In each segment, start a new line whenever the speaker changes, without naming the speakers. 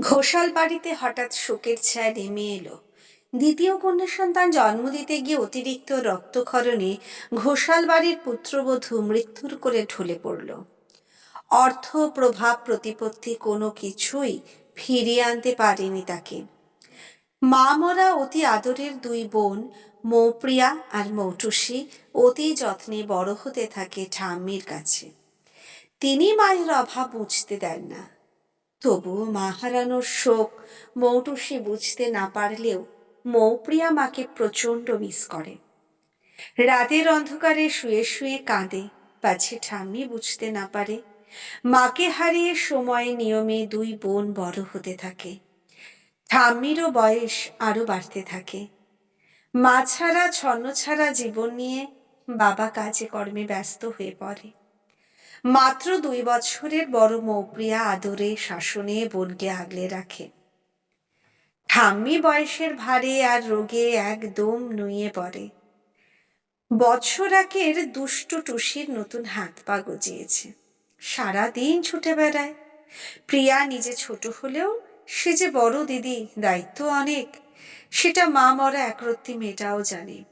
ঘোষাল বাড়িতে হঠাৎ শোকের ছায়া নেমে এলো। দ্বিতীয় কন্যা সন্তান জন্ম দিতে গিয়ে অতিরিক্ত রক্তক্ষরণে ঘোষাল বাড়ির পুত্রবধূ মৃত্যুর করে ঢলে পড়ল। অর্থ, প্রভাব, প্রতিপত্তি কোনো কিছুই ফিরিয়ে আনতে পারেনি তাকে। মা মরা অতি আদরের দুই বোন, মৌপ্রিয়া আর মৌটুসি, অতি যত্নে বড় হতে থাকে ঠাম্মির কাছে। তিনি মায়ের অভাব বুঝতে দেন না। তবুও মা হারানোর শোক মৌটুসি বুঝতে না পারলেও মৌপ্রিয়া মাকে প্রচণ্ড মিস করে। রাতের অন্ধকারে শুয়ে শুয়ে কাঁদে, পাছে ঠাম্মি বুঝতে না পারে। মাকে হারিয়ে সময়ে নিয়মে দুই বোন বড় হতে থাকে। ঠাম্মিরও বয়স আরও বাড়তে থাকে। মা ছাড়া, ছন্ন ছাড়া জীবন নিয়ে বাবা কাজে কর্মে ব্যস্ত হয়ে পড়ে। মাত্র দুই বছরের বড় মৌপ্রিয়া আদরে শাসনে বোনকে আগলে রাখে। ঠাম্মি বয়সের ভারে আর রোগে একদম নুয়ে পড়ে। বছর একের দুষ্টু টুসির নতুন হাত পা গজিয়েছে। সারাদিন ছুটে বেড়ায়। প্রিয়া নিজে ছোট হলেও সে যে বড় দিদি, দায়িত্ব অনেক। সেটা মা মরা একরত্তি মেয়েটাও জানে।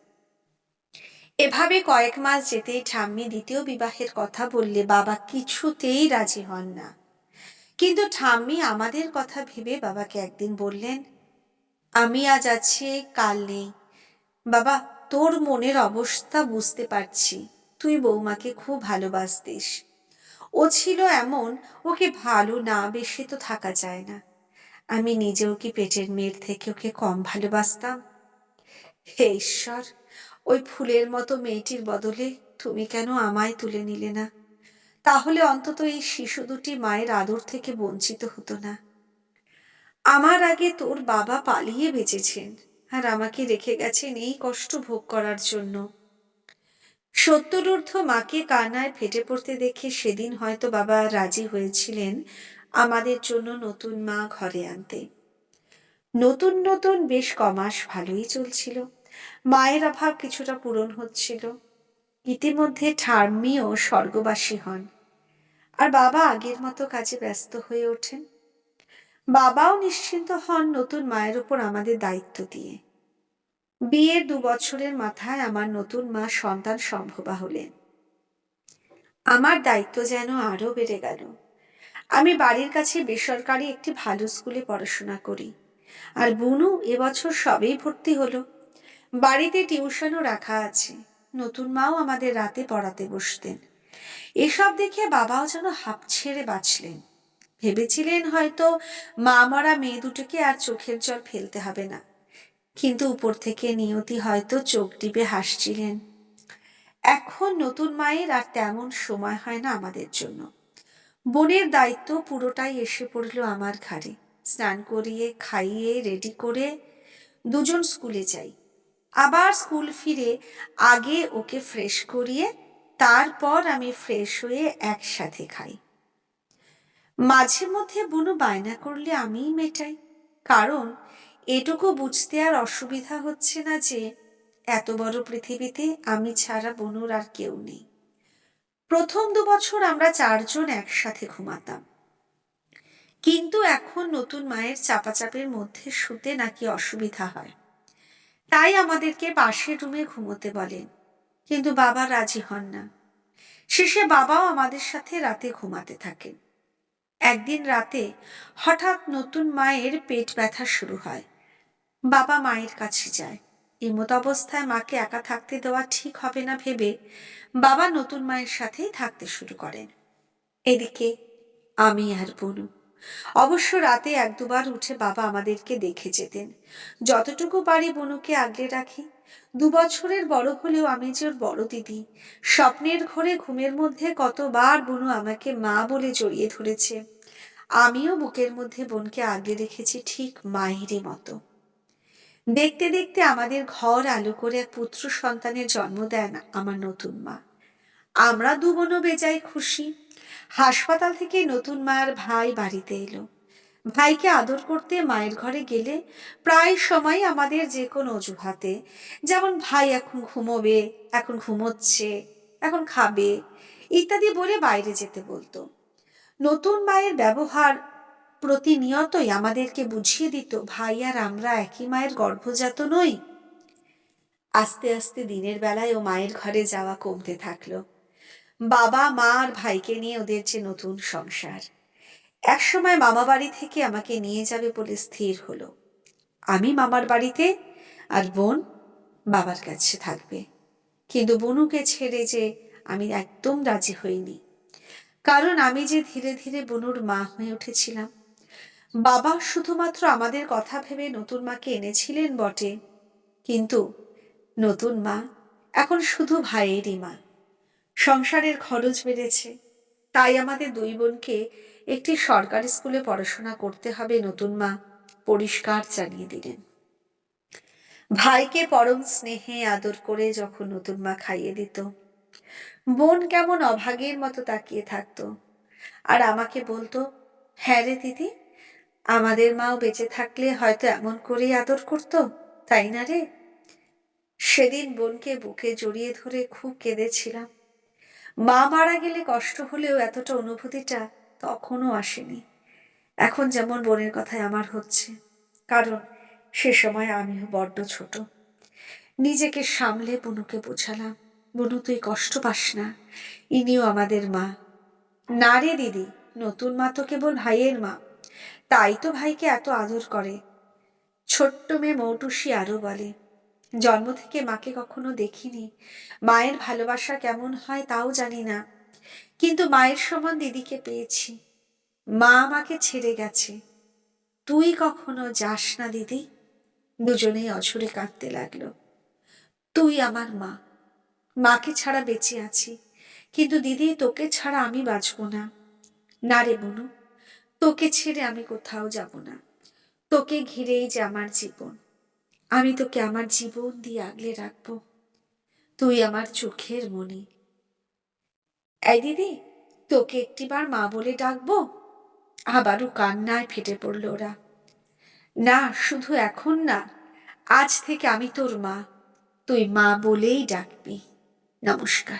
এভাবে কয়েক মাস যেতেই ঠাম্মি দ্বিতীয় বিবাহের কথা বললে বাবা কিছুতেই রাজি হন না। কিন্তু ঠাম্মি আমাদের কথা ভেবে বাবাকে একদিন বললেন, আমি আজ আছি, কাল নেই। বাবা, তোর মনের অবস্থা বুঝতে পারছি। তুই বৌমাকে খুব ভালোবাসতিস। ও ছিল এমন, ওকে ভালো না বেশি তো থাকা যায় না। আমি নিজেও কি পেটের মেয়ের থেকে ওকে কম ভালোবাসতাম। হে ঈশ্বর ওই ফুলের মতো মেয়েটির বদলে তুমি কেন আমায় তুলে নিলে না? তাহলে অন্তত এই শিশু দুটি মায়ের আদর থেকে বঞ্চিত হতো না। আমার আগে তোর বাবা পালিয়ে বেঁচেছেন আর আমাকে রেখে গেছেন এই কষ্ট ভোগ করার জন্য। সত্তরূর্ধ মাকে কান্নায় ফেটে পড়তে দেখে সেদিন হয়তো বাবা রাজি হয়েছিলেন আমাদের জন্য নতুন মা ঘরে আনতে। নতুন নতুন বেশ কমাস ভালোই চলছিল। মায়ের অভাব কিছুটা পূরণ হচ্ছিল। ইতিমধ্যে ঠার্মিও স্বর্গবাসী হন। আর বাবা আগের মতো কাজে ব্যস্ত হয়ে ওঠেন। বাবাও নিশ্চিন্ত হন নতুন মায়ের উপর আমাদের দায়িত্ব দিয়ে। বিয়ের দু বছরের মাথায় আমার নতুন মা সন্তান সম্ভবা হলেন। আমার দায়িত্ব যেন আরও বেড়ে গেল। আমি বাড়ির কাছে বেসরকারি একটি ভালো স্কুলে পড়াশোনা করি। আর বুনু এবছর সবেই ভর্তি হলো। বাড়িতে টিউশনও রাখা আছে। নতুন মাও আমাদের রাতে পড়াতে বসতেন। এসব দেখে বাবাও যেন হাঁপ ছেড়ে বাঁচলেন। ভেবেছিলেন হয়তো মা মরা মেয়ে দুটোকে আর চোখের জল ফেলতে হবে না। কিন্তু উপর থেকে নিয়তি হয়তো চোখ টিপে হাসছিলেন। এখন নতুন মায়ের আর তেমন সময় হয় না আমাদের জন্য। বোনের দায়িত্ব পুরোটাই এসে পড়ল আমার ঘাড়ে। স্নান করিয়ে, খাইয়ে রেডি করে দুজন স্কুলে যাই। আবার স্কুল ফিরে আগে ওকে ফ্রেশ করিয়ে তারপর আমি ফ্রেশ হয়ে একসাথে খাই। মাঝে মধ্যে বুনু বায়না করলে আমিই মেটাই, কারণ এটুকু বুঝতে আর অসুবিধা হচ্ছে না যে এত বড় পৃথিবীতে আমি ছাড়া বনুর আর কেউ নেই। প্রথম দু বছর আমরা চারজন একসাথে ঘুমাতাম। কিন্তু এখন নতুন মায়ের চাপাচাপের মধ্যে শুতে নাকি অসুবিধা হয়। তাই আমাদেরকে পাশের রুমে ঘুমোতে বলেন, কিন্তু বাবা রাজি হন না। শেষে বাবাও আমাদের সাথে রাতে ঘুমাতে থাকেন। একদিন রাতে হঠাৎ নতুন মায়ের পেট ব্যথা শুরু হয়। বাবা মায়ের কাছে যায়। এমত অবস্থায় মাকে একা থাকতে দেওয়া ঠিক হবে না ভেবে বাবা নতুন মায়ের সাথেই থাকতে শুরু করেন। এদিকে, আমি আর বনু। অবশ্য রাতে এক দুবার উঠে বাবা আমাদেরকে দেখে যেতেন। যতটুকু পারি বনুকে আগলে রাখি। দু বছরের বড় হলেও আমি যে ওর বড় দিদি। স্বপ্নের ঘরে ঘুমের মধ্যে কতবার বনু আমাকে মা বলে জড়িয়ে ধরেছে। আমিও বুকের মধ্যে বোনকে আগলে রেখেছি ঠিক মায়েরই মতো। দেখতে দেখতে আমাদের ঘর আলো করে এক পুত্র সন্তানের জন্ম দেন আমার নতুন মা। আমরা দু বোনও বেজায় খুশি। হাসপাতাল থেকে নতুন মায়ের ভাই বাড়িতে এলো। ভাইকে আদর করতে মায়ের ঘরে গেলে প্রায় সময় আমাদের যে কোনো অজুহাতে, যেমন ভাই এখন ঘুমোবে, এখন ঘুমোচ্ছে, এখন খাবে, ইত্যাদি বলে বাইরে যেতে বলতো। নতুন মায়ের ব্যবহার প্রতিনিয়তই আমাদেরকে বুঝিয়ে দিত, ভাই আর আমরা একই মায়ের গর্ভজাত নই। আস্তে আস্তে দিনের বেলায় ও মায়ের ঘরে যাওয়া কমতে থাকল। বাবা, মা আর ভাইকে নিয়ে ওদের যে নতুন সংসার। একসময় মামা বাড়ি থেকে আমাকে নিয়ে যাবে বলে স্থির হলো। আমি মামার বাড়িতে আর বোন বাবার কাছে থাকবে। কিন্তু বনুকে ছেড়ে যে আমি একদম রাজি হইনি। কারণ আমি যে ধীরে ধীরে বনুর মা হয়ে উঠেছিলাম। বাবা শুধুমাত্র আমাদের কথা ভেবে নতুন মাকে এনেছিলেন বটে। কিন্তু নতুন মা এখন শুধু ভাইয়েরই মা। সংসারের খরচ বেড়েছে। তাই আমাদের দুই বোনকে একটি সরকারি স্কুলে পড়াশোনা করতে হবে নতুন মা পরিষ্কার জানিয়ে দিলেন। ভাইকে পরম স্নেহে আদর করে যখন নতুন মা খাইয়ে দিত। বোন কেমন অভাগের মতো তাকিয়ে থাকতো। আর আমাকে বলতো হ্যাঁ রে দিদি, আমাদের মাও বেঁচে থাকলে হয়তো এমন করেই আদর করতো, তাই না রে? সেদিন বোনকে বুকে জড়িয়ে ধরে খুব কেঁদেছিলাম। মা মারা গেলে কষ্ট হলেও এতটা অনুভূতিটা তখনও আসেনি। এখন যেমন বোনের কথায় আমার হচ্ছে, কারণ সে সময় আমিও বড্ড ছোট। নিজেকে সামলে বনুকে বোঝালাম, বনু তুই কষ্ট পাস না, ইনিও আমাদের মা। না রে দিদি, নতুন মা তো কেবল ভাইয়ের মা, তাই তো ভাইকে এত আদর করে। ছোট্ট মেয়ে মৌটুসি আরও বলে জন্ম থেকে মাকে কখনো দেখিনি। মায়ের ভালোবাসা কেমন হয় তাও জানি না। কিন্তু মায়ের সমান দিদিকে পেয়েছি। মা আমাকে ছেড়ে গেছে। তুই কখনো যাস না দিদি। দুজনেই অঝরে কাঁদতে লাগল। তুই আমার মা। মাকে ছাড়া বেঁচে আছি। কিন্তু দিদি, তোকে ছাড়া আমি বাঁচব না। না রে বনু তোকে ছেড়ে আমি কোথাও যাব না। তোকে ঘিরেই যে আমার জীবন। আমি তোকে আমার জীবন দিয়ে আগলে রাখব। তুই আমার চোখের মনি এই দিদি, তোকে একটিবার মা বলে ডাকবো? আবারও কান্নায় ফেটে পড়ল ওরা। না, শুধু এখন না, আজ থেকে আমি তোর মা। তুই মা বলেই ডাকবি। নমস্কার।